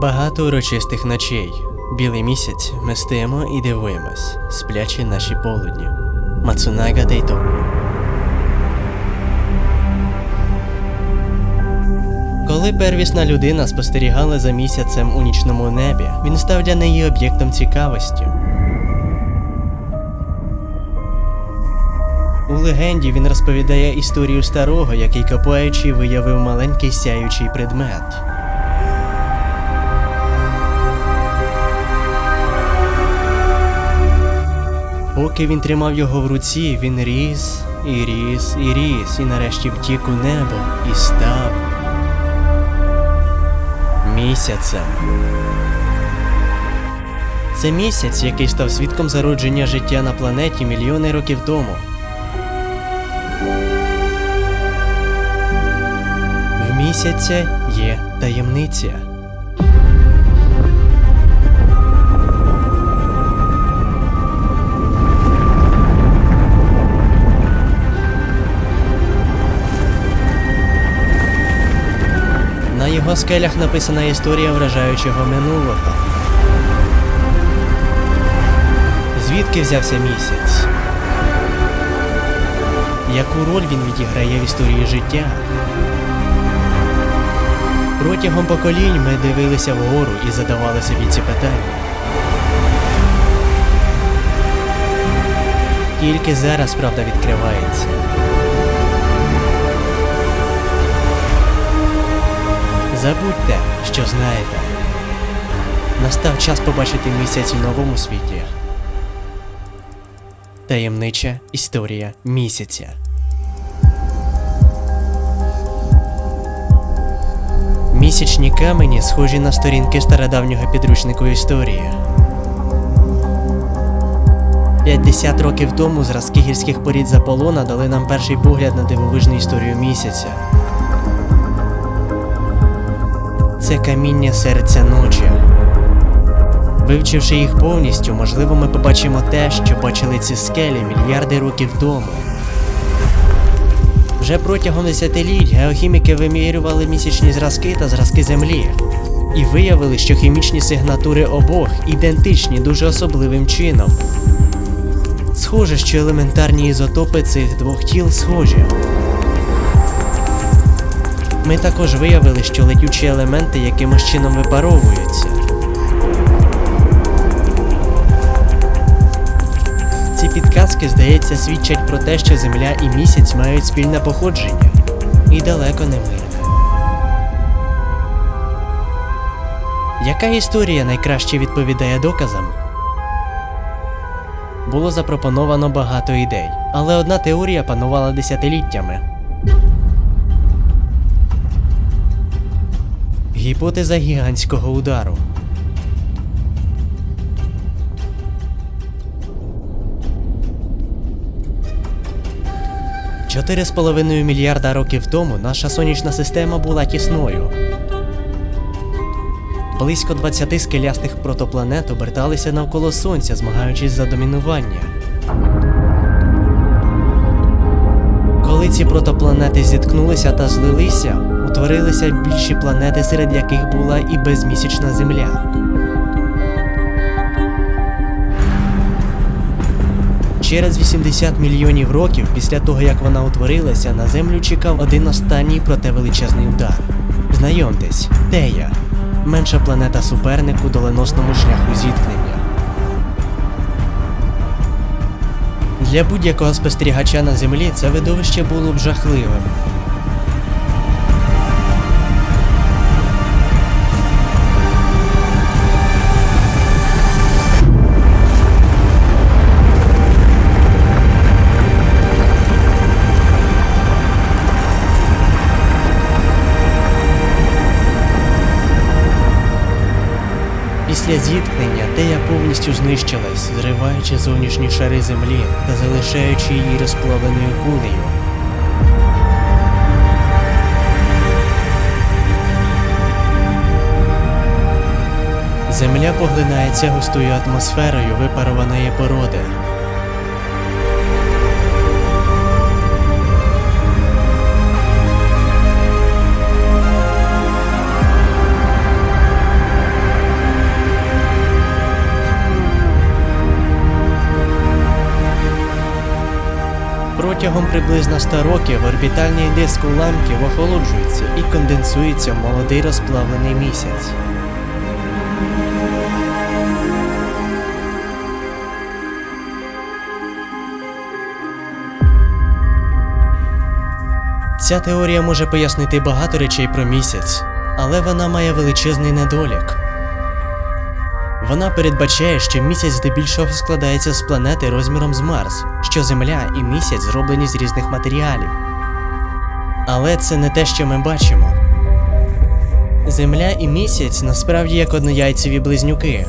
Багато урочистих ночей. Білий місяць ми стоїмо і дивуємось, сплячі наші полудні. Мацунага Дейтоку. Коли первісна людина спостерігала за місяцем у нічному небі, він став для неї об'єктом цікавості. У легенді він розповідає історію старого, який копаючи виявив маленький сяючий предмет. Поки він тримав його в руці, він ріс і ріс і ріс, і нарешті втік у небо і став місяцем. Це місяць, який став свідком зародження життя на планеті мільйони років тому. В місяця є таємниця. Його скелях написана історія вражаючого минулого. Звідки взявся місяць? Яку роль він відіграє в історії життя? Протягом поколінь ми дивилися вгору і задавали собі ці питання. Тільки зараз правда відкривається. Забудьте, що знаєте. Настав час побачити місяць у новому світі. Таємнича історія місяця. Місячні камені схожі на сторінки стародавнього підручнику історії. 50 років тому зразки гірських порід з Аполлона дали нам перший погляд на дивовижну історію місяця. Це каміння серця ночі. Вивчивши їх повністю, можливо, ми побачимо те, що бачили ці скелі мільярди років тому. Вже протягом десятиліть геохіміки вимірювали місячні зразки та зразки Землі і виявили, що хімічні сигнатури обох ідентичні дуже особливим чином. Схоже, що елементарні ізотопи цих двох тіл схожі. Ми також виявили, що летючі елементи якимось чином випаровуються. Ці підказки, здається, свідчать про те, що Земля і місяць мають спільне походження. І далеко не мирне. Яка історія найкраще відповідає доказам? Було запропоновано багато ідей, але одна теорія панувала десятиліттями. Гіпотеза гігантського удару. Чотири з половиною мільярда років тому наша сонячна система була тісною. Близько 20 скелястих протопланет оберталися навколо Сонця, змагаючись за домінування. Коли ці протопланети зіткнулися та злилися, утворилися більші планети, серед яких була і безмісячна Земля. Через 80 мільйонів років після того, як вона утворилася, на Землю чекав один останній проте величезний удар. Знайомтесь, Тея, менша планета суперник у доленосному шляху зіткнення. Для будь-якого спостерігача на землі це видовище було б жахливим. Після зіткнення Тея повністю знищилась, зриваючи зовнішні шари землі та залишаючи її розплавленою кулею. Земля поглинається густою атмосферою випарованої породи. Протягом приблизно 100 років орбітальний диск уламків охолоджується і конденсується в молодий розплавлений місяць. Ця теорія може пояснити багато речей про місяць, але вона має величезний недолік. Вона передбачає, що місяць здебільшого складається з планети розміром з Марс, що Земля і місяць зроблені з різних матеріалів. Але це не те, що ми бачимо. Земля і місяць насправді як однояйцеві близнюки.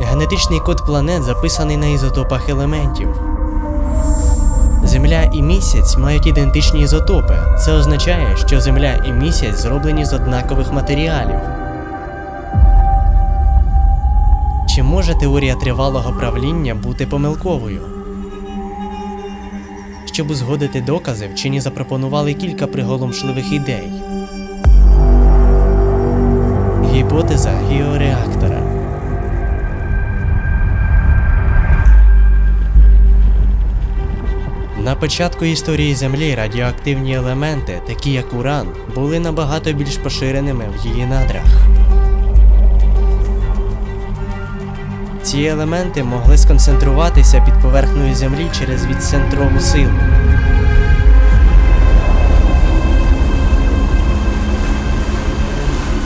Генетичний код планет записаний на ізотопах елементів. Земля і місяць мають ідентичні ізотопи. Це означає, що Земля і місяць зроблені з однакових матеріалів. Чи може теорія тривалого правління бути помилковою? Щоб узгодити докази, вчені запропонували кілька приголомшливих ідей. Гіпотеза геореактора. На початку історії Землі радіоактивні елементи, такі як уран, були набагато більш поширеними в її надрах. Ці елементи могли сконцентруватися під поверхнею Землі через відцентрову силу.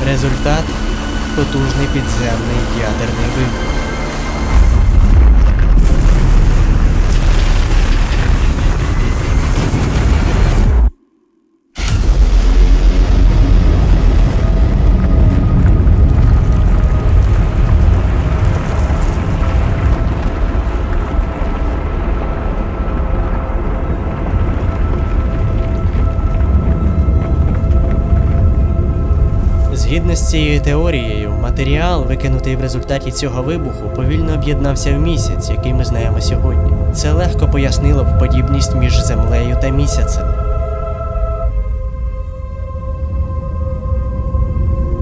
Результат потужний підземний ядерний вибух. Цією теорією, матеріал, викинутий в результаті цього вибуху, повільно об'єднався в місяць, який ми знаємо сьогодні. Це легко пояснило б подібність між землею та місяцем.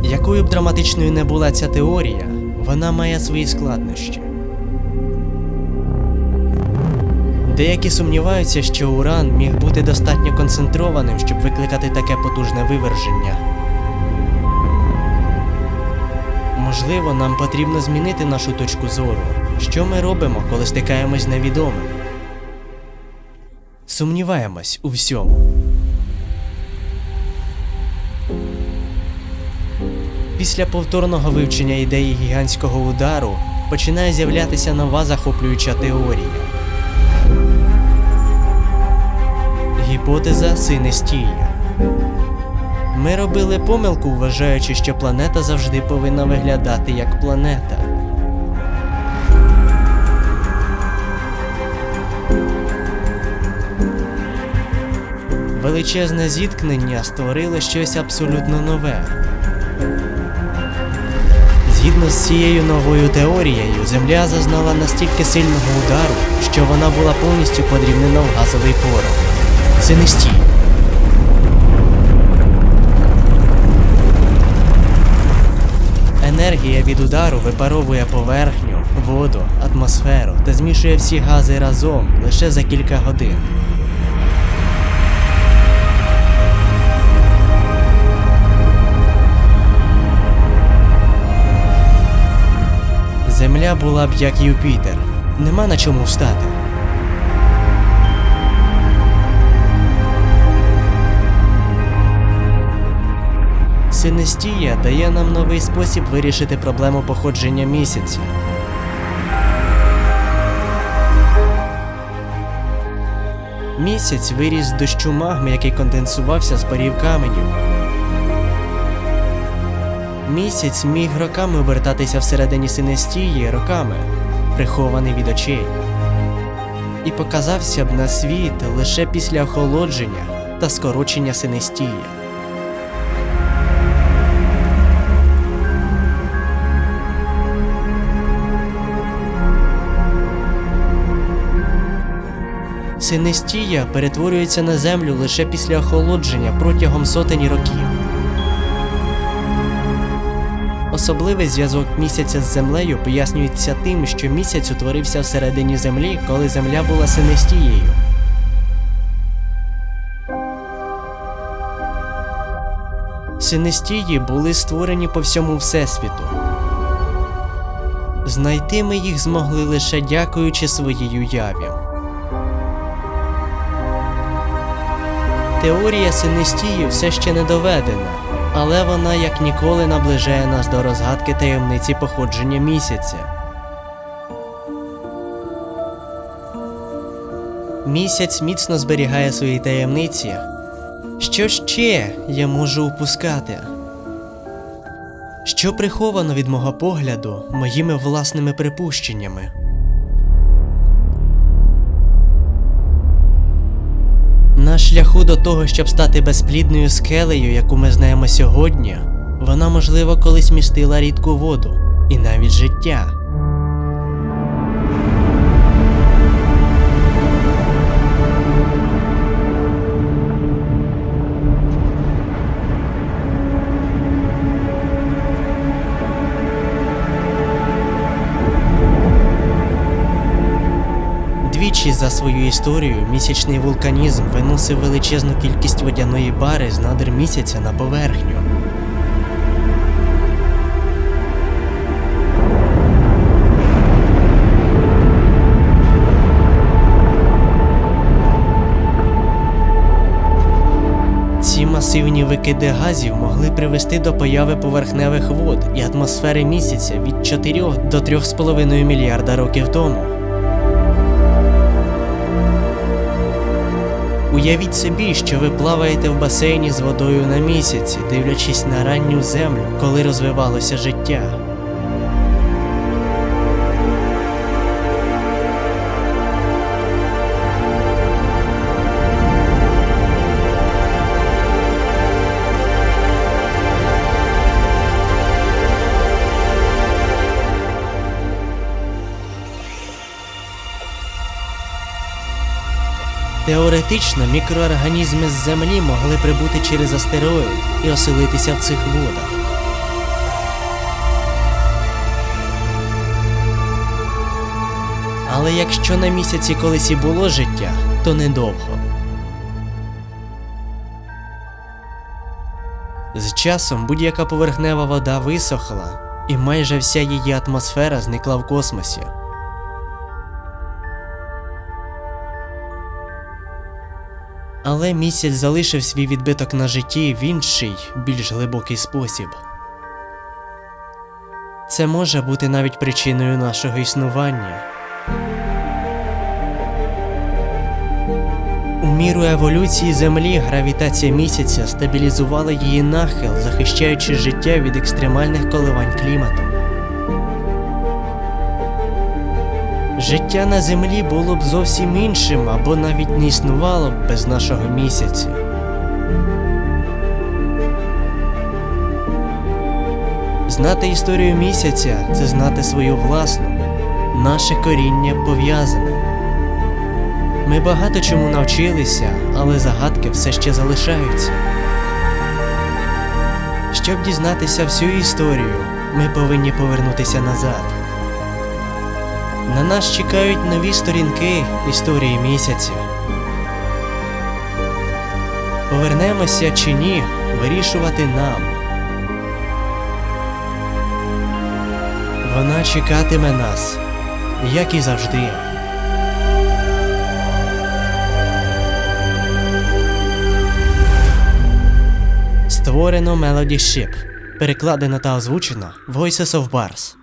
Якою б драматичною не була ця теорія, вона має свої складнощі. Деякі сумніваються, що уран міг бути достатньо концентрованим, щоб викликати таке потужне виверження. Можливо, нам потрібно змінити нашу точку зору. Що ми робимо, коли стикаємось з невідомим? Сумніваємось у всьому. Після повторного вивчення ідеї гігантського удару починає з'являтися нова захоплююча теорія. Гіпотеза синестії. Ми робили помилку, вважаючи, що планета завжди повинна виглядати як планета. Величезне зіткнення створило щось абсолютно нове. Згідно з цією новою теорією, Земля зазнала настільки сильного удару, що вона була повністю подрібнена в газовий порох. Синестій. Енергія від удару випаровує поверхню, воду, атмосферу та змішує всі гази разом лише за кілька годин. Земля була б як Юпітер. Нема на чому встати. Синестія дає нам новий спосіб вирішити проблему походження місяця. Місяць виріс з дощу магми, який конденсувався з парів каменів. Місяць міг роками обертатися всередині синестії роками, прихований від очей, і показався б на світ лише після охолодження та скорочення синестії. синестія перетворюється на землю лише після охолодження протягом сотень років. Особливий зв'язок місяця з землею пояснюється тим, що місяць утворився всередині землі, коли земля була синестією. Синестії були створені по всьому всесвіту. Знайти ми їх змогли лише дякуючи своїй уяві. Теорія синестії все ще не доведена, але вона як ніколи наближає нас до розгадки таємниці походження місяця. Місяць міцно зберігає свої таємниці. Що ще я можу упускати? Що приховано від мого погляду моїми власними припущеннями? На шляху до того, щоб стати безплідною скелею, яку ми знаємо сьогодні, вона, можливо, колись містила рідку воду і навіть життя. За свою історію місячний вулканізм виносив величезну кількість водяної бари з надр місяця на поверхню. Ці масивні викиди газів могли привести до появи поверхневих вод і атмосфери місяця від 4 до 3,5 мільярда років тому. Уявіть собі, що ви плаваєте в басейні з водою на місяці, дивлячись на ранню землю, коли розвивалося життя. Теоретично мікроорганізми з Землі могли прибути через астероїд і оселитися в цих водах. Але якщо на місяці колись і було життя, то недовго. З часом будь-яка поверхнева вода висохла, і майже вся її атмосфера зникла в космосі. Але місяць залишив свій відбиток на житті в інший, більш глибокий спосіб. Це може бути навіть причиною нашого існування. У міру еволюції Землі гравітація місяця стабілізувала її нахил, захищаючи життя від екстремальних коливань клімату. Життя на землі було б зовсім іншим або навіть не існувало б без нашого місяця. Знати історію місяця це знати свою власну. Наше коріння пов'язане. Ми багато чому навчилися, але загадки все ще залишаються. Щоб дізнатися всю історію, ми повинні повернутися назад. На нас чекають нові сторінки історії місяця. Повернемося чи ні, вирішувати нам. Вона чекатиме нас, як і завжди. Створено Melody Ship. Перекладено та озвучено Voices of Bars.